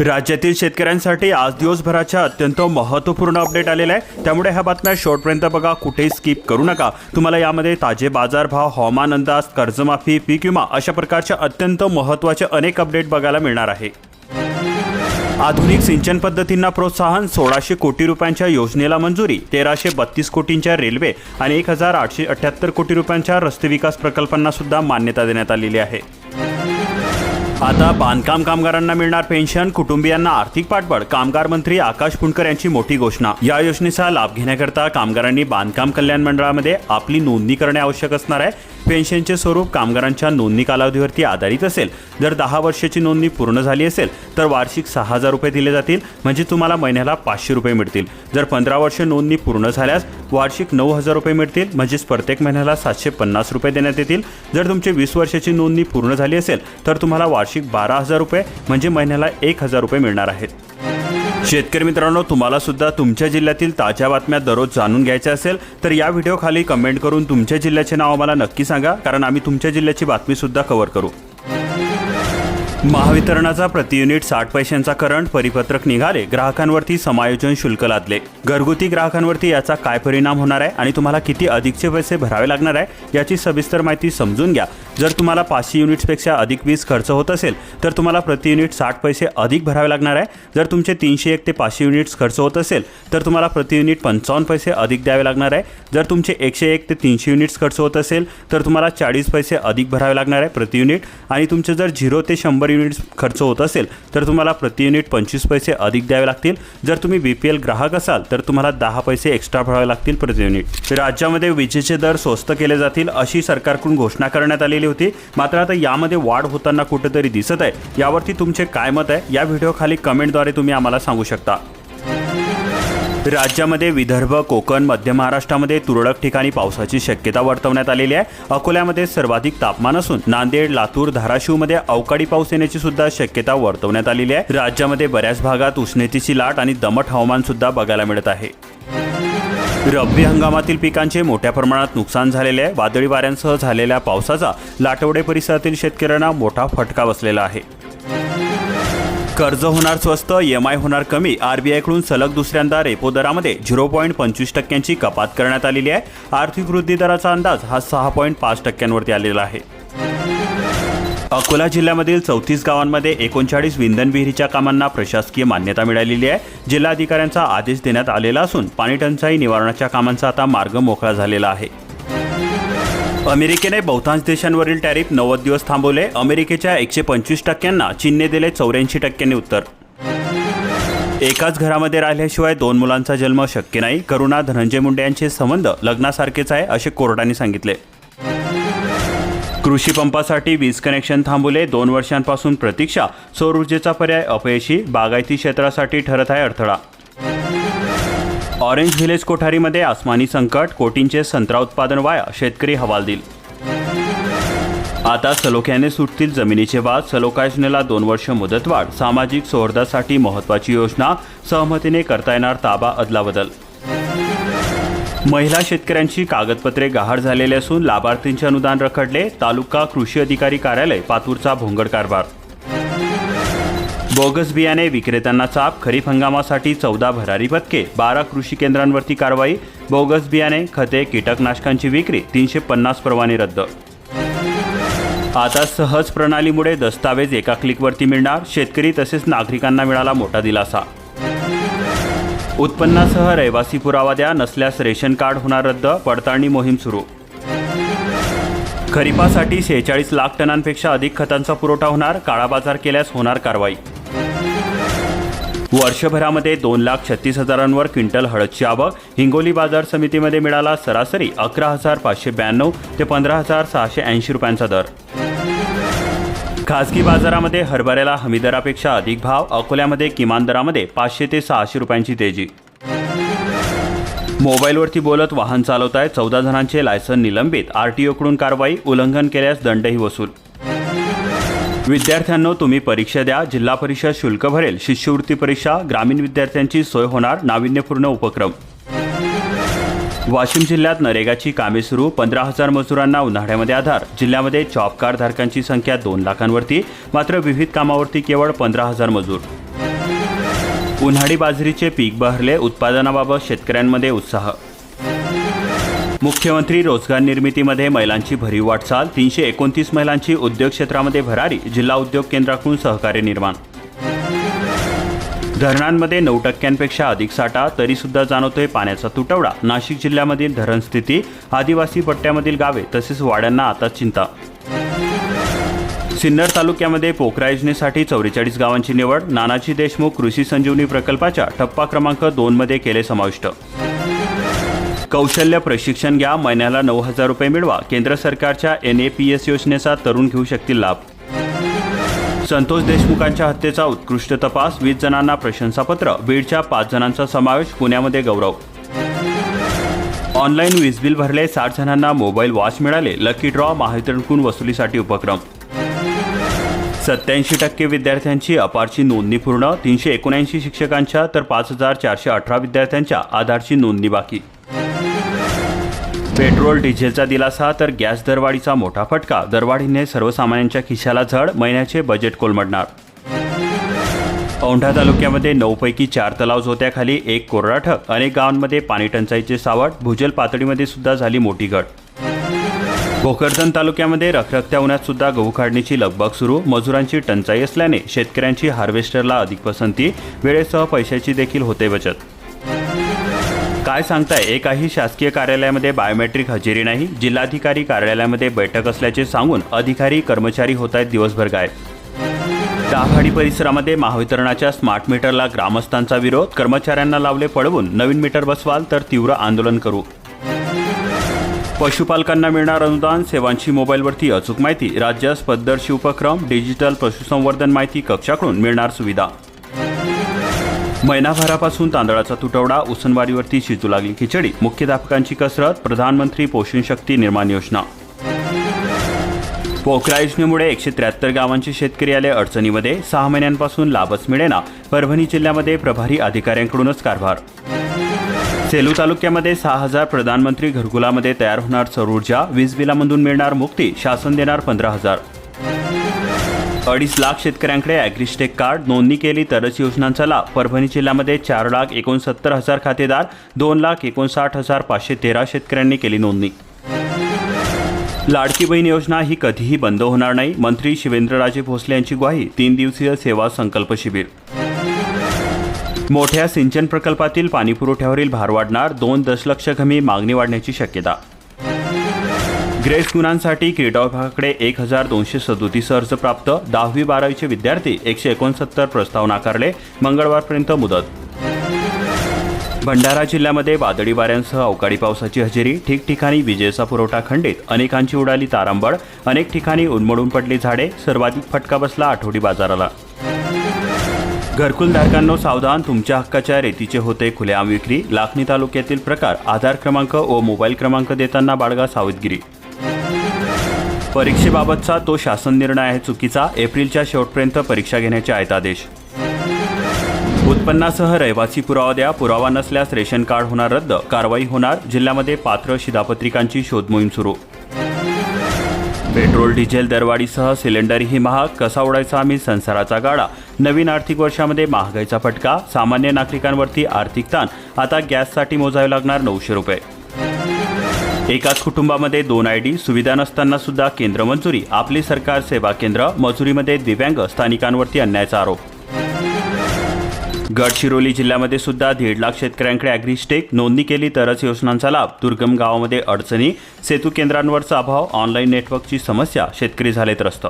राज्यातील शेतकऱ्यांसाठी आज दिवसभराच्या अत्यंत महत्त्वपूर्ण अपडेट आलेला आहे. त्यामुळे ह्या बातम्या शेवटपर्यंत बघा कुठेही स्किप करू नका. तुम्हाला यामध्ये ताजे बाजारभाव हवामान अंदाज कर्जमाफी पीक विमा अशा प्रकारच्या अत्यंत महत्त्वाचे अनेक अपडेट बघायला मिळणार आहे. आधुनिक सिंचन पद्धतींना प्रोत्साहन सोळाशे कोटी रुपयांच्या योजनेला मंजुरी तेराशे बत्तीस कोटींच्या रेल्वे आणि एक हजार आठशे अठ्याहत्तर कोटी रुपयांच्या रस्ते विकास प्रकल्पांना सुद्धा मान्यता देण्यात आलेली आहे. आता बांधकाम कामगारांना मिळणार पेन्शन कुटुंबियांना आर्थिक पाठबळ कामगार मंत्री आकाश फुंडकर यांची मोठी घोषणा. या योजनेचा लाभ घेण्याकरता कामगारांनी बांधकाम कल्याण मंडळामध्ये आपली नोंदणी करणे आवश्यक असणार आहे. पेन्शनचे स्वरूप कामगारांच्या नोंदणी कालावधीवरती आधारित असेल. जर दहा वर्षाची नोंदणी पूर्ण झाली असेल तर वार्षिक सहा हजार रुपये दिले जातील. म्हणजे तुम्हाला महिन्याला पाचशे रुपये मिळतील. जर पंधरा वर्ष नोंदणी पूर्ण झाल्यास वार्षिक नऊ हजार रुपये मिळतील. म्हणजेच प्रत्येक महिन्याला सातशे पन्नास रुपये देण्यात येतील. जर तुमची वीस वर्षाची नोंदणी पूर्ण झाली असेल तर तुम्हाला वार्षिक बारा हजार रुपये म्हणजे महिन्याला एक हजार रुपये मिळणार आहेत. शेतकरी मित्रांनो तुम्हाला सुद्धा तुमच्या जिल्ह्यातील ताज्या बातम्या दररोज जाणून घ्यायच्या असेल तर या व्हिडिओ खाली कमेंट करून तुमच्या जिल्ह्याचे नाव आम्हाला नक्की सांगा कारण आम्ही तुमच्या जिल्ह्याची बातमी सुद्धा कव्हर करू. महावितरणाचा प्रति युनिट साठ पैशांचा करंट परिपत्रक निघाले ग्राहकांवरती समायोजन शुल्क लादले. घरगुती ग्राहकांवरती याचा काय परिणाम होणार आहे आणि तुम्हाला किती अधिकचे पैसे भरावे लागणार आहे याची सविस्तर माहिती समजून घ्या. जर तुम्हाला पाचशे युनिट्सपेक्षा अधिक वीज खर्च होत असेल तर तुम्हाला प्रति युनिट साठ पैसे अधिक भरावे लागणार आहे. जर तुमचे तीनशे एक ते पाचशे युनिट्स खर्च होत असेल तर तुम्हाला प्रति युनिट पंचावन्न पैसे अधिक द्यावे लागणार आहे. जर तुमचे एकशे एक ते तीनशे युनिट्स खर्च होत असेल तर तुम्हाला चाळीस पैसे अधिक भरावे लागणार आहे प्रति युनिट. आणि तुमचे जर झिरो ते शंभर युनिट्स खर्च होत असेल तर तुम्हाला प्रति युनिट पंचवीस पैसे अधिक द्यावे लागतील. जर तुम्ही बी पी एल ग्राहक असाल तर तुम्हाला दहा पैसे एक्स्ट्रा भरावे लागतील प्रति युनिट. राज्यामध्ये विजेचे दर स्वस्त केले जातील अशी सरकारकडून घोषणा करण्यात आलेली होती. मात्र आता यामध्ये वाढ होताना कुठेतरी दिसत आहे. यावरती तुमचे काय मत आहे? या व्हिडिओखाली कमेंटद्वारे तुम्ही आम्हाला सांगू शकता. राज्यामध्ये विदर्भ कोकण मध्य महाराष्ट्रामध्ये तुरळक ठिकाणी पावसाची शक्यता वर्तवण्यात आलेली आहे. अकोल्यामध्ये सर्वाधिक तापमान असून नांदेड लातूर धाराशिवमध्ये अवकाळी पाऊस येण्याची सुद्धा शक्यता वर्तवण्यात आलेली आहे. राज्यामध्ये बऱ्याच भागात उष्णतेची लाट आणि दमट हवामान सुद्धा बघायला मिळत आहे. रब्बी हंगामातील पिकांचे मोठ्या प्रमाणात नुकसान झालेले आहे. वादळी वाऱ्यांसह झालेल्या पावसाचा लाटवडे परिसरातील शेतकऱ्यांना मोठा फटका बसलेला आहे. कर्ज होणार स्वस्त एम आय होणार कमी आरबीआयकडून सलग दुसऱ्यांदा रेपो दरामध्ये झिरो पॉईंट पंचवीस टक्क्यांची कपात करण्यात आलेली आहे. आर्थिक वृद्धी दराचा अंदाज हा सहा पॉईंट पाच टक्क्यांवरती आलेला आहे. अकोला जिल्ह्यामधील चौतीस गावांमध्ये एकोणचाळीस विंधन विहिरीच्या कामांना प्रशासकीय मान्यता मिळालेली आहे. जिल्हाधिकाऱ्यांचा आदेश देण्यात आलेला असून पाणीटंचाई निवारणाच्या कामांचा आता मार्ग मोकळा झालेला आहे. अमेरिकेने बहुतांश देशांवरील टॅरिफ नव्वद दिवस थांबवले. अमेरिकेच्या एकशे पंचवीस टक्क्यांना चीनने दिले चौऱ्याऐंशी टक्क्यांनी उत्तर. एकाच घरामध्ये राहिल्याशिवाय दोन मुलांचा जन्म शक्य नाही. करुणा धनंजय मुंडे यांचे संबंध लग्नासारखेच आहे असे कोर्टाने सांगितले. कृषी पंपासाठी वीज कनेक्शन थांबवले. दोन वर्षांपासून प्रतीक्षा. सौर ऊर्जेचा पर्याय अपयशी. बागायती क्षेत्रासाठी ठरत आहे अडथळा. ऑरेंज व्हिलेज कोठारीमध्ये आसमानी संकट. कोटींचे संत्रा उत्पादन वाया. शेतकरी हवालदिल. आता सलोख्याने सुटतील जमिनीचे वाद. सलोखा योजनेला दोन वर्ष मुदतवाढ. सामाजिक सौहार्दासाठी महत्त्वाची योजना. सहमतीने करता येणार ताबा अदलाबदल. महिला शेतकऱ्यांची कागदपत्रे गहाळ झालेले असून लाभार्थींचे अनुदान रखडले. तालुका कृषी अधिकारी कार्यालय पातूरचा भोंगड कारभार. बोगस बियाणे विक्रेत्यांना चाप खरीप हंगामासाठी चौदा भरारी पथके बारा कृषी केंद्रांवरती कारवाई बोगस बियाणे खते कीटकनाशकांची विक्री तीनशे पन्नास परवाने रद्द. आता सहज प्रणालीमुळे दस्तावेज एका क्लिकवरती मिळणार. शेतकरी तसेच नागरिकांना मिळाला मोठा दिलासा. उत्पन्नासह रहिवासी पुरावा द्या नसल्यास रेशन कार्ड होणार रद्द पडताळणी मोहीम सुरू. खरीपासाठी शेहेचाळीस लाख टनांपेक्षा अधिक खतांचा पुरवठा होणार काळाबाजार केल्यास होणार कारवाई. वर्षभरामध्ये दोन लाख छत्तीस हजारांवर क्विंटल हळदची आवक हिंगोली बाजार समितीमध्ये मिळाला सरासरी अकरा हजार पाचशे ब्याण्णव ते पंधरा हजार सहाशे ऐंशी रुपयांचा दर. खासगी बाजारामध्ये हरभऱ्याला हमीदरापेक्षा अधिक भाव अकोल्यामध्ये किमान दरामध्ये पाचशे ते सहाशे रुपयांची तेजी. मोबाईलवरती बोलत वाहन चालवत आहे चौदा जणांचे लायसन निलंबित आरटीओकडून कारवाई उल्लंघन केल्यास दंडही वसूल. विद्यार्थ्यांनो तुम्ही परीक्षा द्या जिल्हा परिषद शुल्क भरेल शिष्यवृत्ती परीक्षा ग्रामीण विद्यार्थ्यांची सोय होणार नाविन्यपूर्ण उपक्रम. वाशिम जिल्ह्यात नरेगाची कामे सुरू पंधरा हजार मजुरांना उन्हाळ्यामध्ये आधार. जिल्ह्यामध्ये जॉब कार्ड धारकांची संख्या दोन लाखांवरती मात्र विविध कामावरती केवळ पंधरा हजार मजूर. उन्हाळी बाजरीचे पीक बहरले उत्पादनाबाबत शेतकऱ्यांमध्ये उत्साह. मुख्यमंत्री रोजगार निर्मितीमध्ये महिलांची भरीव वाटचाल तीनशे एकोणतीस महिलांची उद्योग क्षेत्रामध्ये भरारी जिल्हा उद्योग केंद्राकडून सहकार्य निर्माण. धरणांमध्ये नऊ टक्क्यांपेक्षा अधिक साठा तरीसुद्धा जाणवतोय पाण्याचा तुटवडा. नाशिक जिल्ह्यामधील धरणस्थिती आदिवासी पट्ट्यामधील गावे तसेच वाड्यांना आता चिंता. सिन्नर तालुक्यामध्ये पोखरा योजनेसाठी चौवेचाळीस गावांची निवड नानाजी देशमुख कृषी संजीवनी प्रकल्पाच्या टप्पा क्रमांक दोनमध्ये केले समाविष्ट. कौशल्य प्रशिक्षण घ्या महिन्याला नऊ हजार रुपये मिळवा. केंद्र सरकारच्या एन ए पी एस योजनेचा तरुण घेऊ शकतील लाभ. संतोष देशमुखांच्या हत्येचा उत्कृष्ट तपास वीस जणांना प्रशंसापत्र बीडच्या पाच जणांचा समावेश पुण्यामध्ये गौरव. ऑनलाईन वीज बिल भरले साठ जणांना मोबाईल वॉच मिळाले लकी ड्रॉ महावितरणकून वसुलीसाठी उपक्रम. सत्याऐंशी टक्के विद्यार्थ्यांची अपारची नोंदणी पूर्ण तीनशे एकोणऐंशी शिक्षकांच्या तर पाच हजार चारशे अठरा विद्यार्थ्यांच्या आधारची नोंदणी बाकी. पेट्रोल डिझेलचा दिलासा तर गॅस दरवाढीचा मोठा फटका. दरवाढीने सर्वसामान्यांच्या खिशाला झड महिन्याचे बजेट कोलमडणार. औंढा तालुक्यामध्ये नऊपैकी चार तलाव जोत्याखाली एक कोरडा ठक अनेक गावांमध्ये पाणी टंचाईचे सावट. भूजल पातळीमध्ये सुद्धा झाली मोठी घट. भोकरदन तालुक्यामध्ये रखरखत्या उन्हात सुद्धा गहू काढणीची लगबग सुरू. मजुरांची टंचाई असल्याने शेतकऱ्यांची हार्वेस्टरला अधिक पसंती. वेळेसह पैशाची देखील होते बचत. काय सांगताय? एकाही शासकीय कार्यालयामध्ये बायोमेट्रिक हजेरी नाही. जिल्हाधिकारी कार्यालयामध्ये बैठक असल्याचे सांगून अधिकारी कर्मचारी होत आहेत दिवसभर गायब. दाभाडी परिसरामध्ये महावितरणाच्या स्मार्ट मीटरला ग्रामस्थांचा विरोध. कर्मचाऱ्यांना लावले पळवून नवीन मीटर बसवाल तर तीव्र आंदोलन करू. पशुपालकांना मिळणार अनुदान. सेवांची मोबाईलवरती अचूक माहिती. राज्यास पद्धतशीर उपक्रम डिजिटल पशुसंवर्धन माहिती कक्षाकडून मिळणार सुविधा. महिनाभरापासून तांदळाचा तुटवडा उसनवारीवरती शिजू लागली खिचडी मुख्याध्यापकांची कसरत प्रधानमंत्री पोषण शक्ती निर्माण योजना. पोखरा योजनेमुळे एकशे त्र्याहत्तर गावांचे शेतकरी आले अडचणीमध्ये. सहा महिन्यांपासून लाभच मिळेना. परभणी जिल्ह्यामध्ये प्रभारी अधिकाऱ्यांकडूनच कारभार. सेलू तालुक्यामध्ये सहा हजार प्रधानमंत्री घरकुलामध्ये तयार होणार सौर ऊर्जा. वीज बिलामधून मिळणार मुक्ती. शासन देणार पंधरा हजार. अडीच लाख शेतकऱ्यांकडे ॲग्रिस्टेक कार्ड नोंदणी केली तरच योजनांचा लाभ. परभणी जिल्ह्यामध्ये चार लाख एकोणसत्तर हजार खातेदार दोन लाख एकोणसाठ हजार पाचशे तेरा शेतकऱ्यांनी केली नोंदणी. लाडकी बहीण योजना ही कधीही बंद होणार नाही. मंत्री शिवेंद्रराजे भोसले यांची ग्वाही तीन दिवसीय सेवा संकल्प शिबिर. मोठ्या सिंचन प्रकल्पातील पाणीपुरवठ्यावरील भार वाढणार दोन दशलक्ष घमी मागणी वाढण्याची शक्यता. ग्रेस गुणांसाठी क्रीडा विभागाकडे एक हजार दोनशे सदोतीस अर्ज प्राप्त. दहावी बारावीचे विद्यार्थी एकशे एकोणसत्तर प्रस्ताव नाकारले मंगळवारपर्यंत मुदत. भंडारा जिल्ह्यामध्ये वादळी वाऱ्यांसह अवकाळी पावसाची हजेरी. ठिकठिकाणी विजेचा पुरवठा खंडित. अनेकांची उडाली तारांबळ. अनेक ठिकाणी उन्मळून पडली झाडे. सर्वाधिक फटका बसला आठवडी बाजाराला. घरकुलधारकांनो सावधान. तुमच्या हक्काच्या रेतीचे होते खुलेआम विक्री. लाखनी तालुक्यातील प्रकार. आधार क्रमांक व मोबाईल क्रमांक देताना बाळगा सावधगिरी. परीक्षेबाबतचा तो शासन निर्णय आहे चुकीचा. एप्रिलच्या शेवटपर्यंत परीक्षा घेण्याचे आहेत आदेश उत्पन्नासह रहिवासी पुरावा द्या. पुरावा नसल्यास रेशन कार्ड होणार रद्द. कारवाई होणार. जिल्ह्यामध्ये पात्र शिधापत्रिकांची शोध मोहीम सुरू. पेट्रोल डिझेल दरवाढीसह सिलेंडरही महाग. कसा उडायचा आम्ही संसाराचा गाडा? नवीन आर्थिक वर्षामध्ये महागाईचा फटका. सामान्य नागरिकांवरती आर्थिक ताण. आता गॅससाठी मोजावे लागणार नऊशे रुपये. एकाच कुटुंबामध्ये दोन आय डी सुविधा नसताना सुद्धा केंद्र मंजुरी आपली सरकार सेवा केंद्र मजुरीमध्ये दिव्यांग स्थानिकांवरती अन्यायाचा आरोप. गडचिरोली जिल्ह्यामध्ये सुद्धा दीड लाख शेतकऱ्यांकडे ॲग्रीस्टेक नोंदणी केली तरच योजनांचा लाभ. दुर्गम गावामध्ये अडचणी सेतू केंद्रांवरचा अभाव ऑनलाईन नेटवर्कची समस्या शेतकरी झाले त्रस्त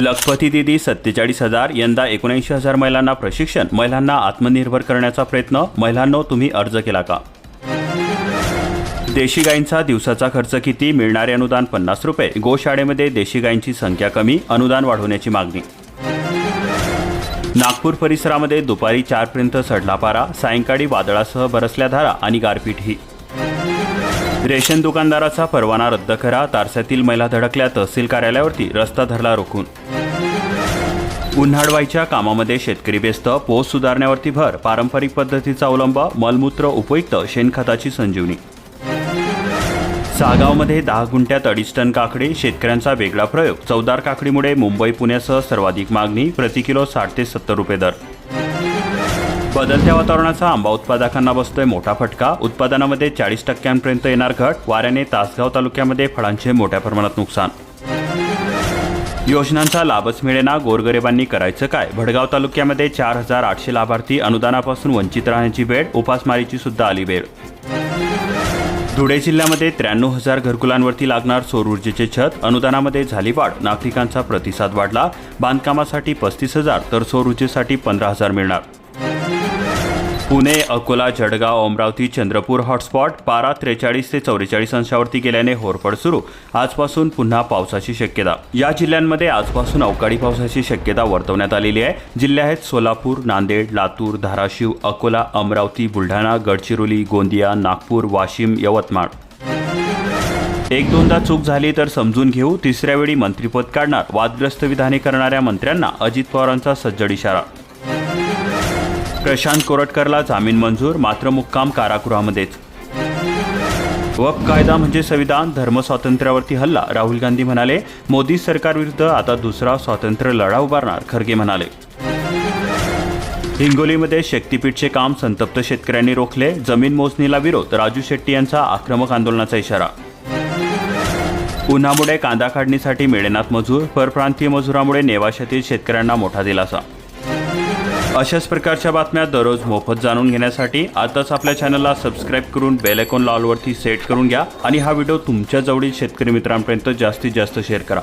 लखपती दिदी सत्तेचाळीस हजार यंदा एकोणऐंशी हजार महिलांना प्रशिक्षण महिलांना आत्मनिर्भर करण्याचा प्रयत्न महिलांनो तुम्ही अर्ज केला का? देशी गायींचा दिवसाचा खर्च किती? मिळणारे अनुदान पन्नास रुपये. गोशाळेमध्ये देशी गायींची संख्या कमी अनुदान वाढवण्याची मागणी. नागपूर परिसरामध्ये दुपारी चारपर्यंत सडला पारा सायंकाळी वादळासह बरसल्या धारा आणि गारपीटही रेशन दुकानदाराचा परवाना रद्द करा तारस्यातील महिला धडकल्या तहसील कार्यालयावरती रस्ता धरला रोखून. उन्हाळवाईच्या कामामध्ये शेतकरी व्यस्त पोस सुधारण्यावरती भर पारंपरिक पद्धतीचा अवलंब मलमूत्र उपयुक्त शेणखताची संजीवनी. सागावमध्ये दहा गुंठ्यात अडीच टन काकडी शेतकऱ्यांचा वेगळा प्रयोग. चौदार काकडीमुळे मुंबई पुण्यासह सर्वाधिक मागणी प्रति किलो साठ ते सत्तर रुपये दर. बदलत्या वातावरणाचा आंबा उत्पादकांना बसतोय मोठा फटका. उत्पादनामध्ये चाळीस टक्क्यांपर्यंत येणार घट. वाऱ्याने तासगाव तालुक्यामध्ये फळांचे मोठ्या प्रमाणात नुकसान. योजनांचा लाभच मिळेना गोरगरिबांनी करायचं काय? भडगाव तालुक्यामध्ये चार हजार आठशे लाभार्थी अनुदानापासून वंचित राहण्याची वेळ उपासमारीची सुद्धा आली वेळ. धुळे जिल्ह्यामध्ये त्र्याण्णव हजार घरकुलांवरती लागणार सौर ऊर्जेचे छत अनुदानामध्ये झाली वाढ नागरिकांचा प्रतिसाद वाढला बांधकामासाठी पस्तीस हजार तर सौर ऊर्जेसाठी पंधरा हजार मिळणार. पुणे अकोला जळगाव अमरावती चंद्रपूर हॉटस्पॉट पारा त्रेचाळीस ते चौवेचाळीस अंशावरती गेल्याने होरपड सुरू. आजपासून पुन्हा पावसाची शक्यता. या जिल्ह्यांमध्ये आजपासून अवकाळी पावसाची शक्यता वर्तवण्यात आलेली आहे. जिल्हे आहेत सोलापूर नांदेड लातूर धाराशिव अकोला अमरावती बुलढाणा गडचिरोली गोंदिया नागपूर वाशिम यवतमाळ. एक दोनदा चूक झाली तर समजून घेऊ. तिसऱ्या वेळी मंत्रिपद काढणार. वादग्रस्त विधाने करणाऱ्या मंत्र्यांना अजित पवारांचा सज्जड इशारा. प्रशांत कोरटकरला जामीन मंजूर मात्र मुक्काम कारागृहामध्येच. वक कायदा म्हणजे संविधान धर्मस्वातंत्र्यावरती हल्ला राहुल गांधी म्हणाले. मोदी सरकारविरुद्ध आता दुसरा स्वातंत्र्य लढा उभारणार खरगे म्हणाले. हिंगोलीमध्ये शक्तीपीठचे काम संतप्त शेतकऱ्यांनी रोखले. जमीन मोजणीला विरोध राजू शेट्टी यांचा आक्रमक आंदोलनाचा इशारा. उन्हामुळे कांदा काढणीसाठी मिळेनात मजूर परप्रांतीय मजुरामुळे नेवाशातील शेतकऱ्यांना मोठा दिलासा. अशाच प्रकारच्या बातम्या दररोज मोफत जाणून घेण्यासाठी आताच आपल्या चॅनलला सबस्क्राईब करून बेल आयकॉन लॉलवरती सेट करून घ्या आणि हा व्हिडिओ तुमच्या जवळील शेतकरी मित्रांपर्यंत जास्तीत जास्त शेअर करा.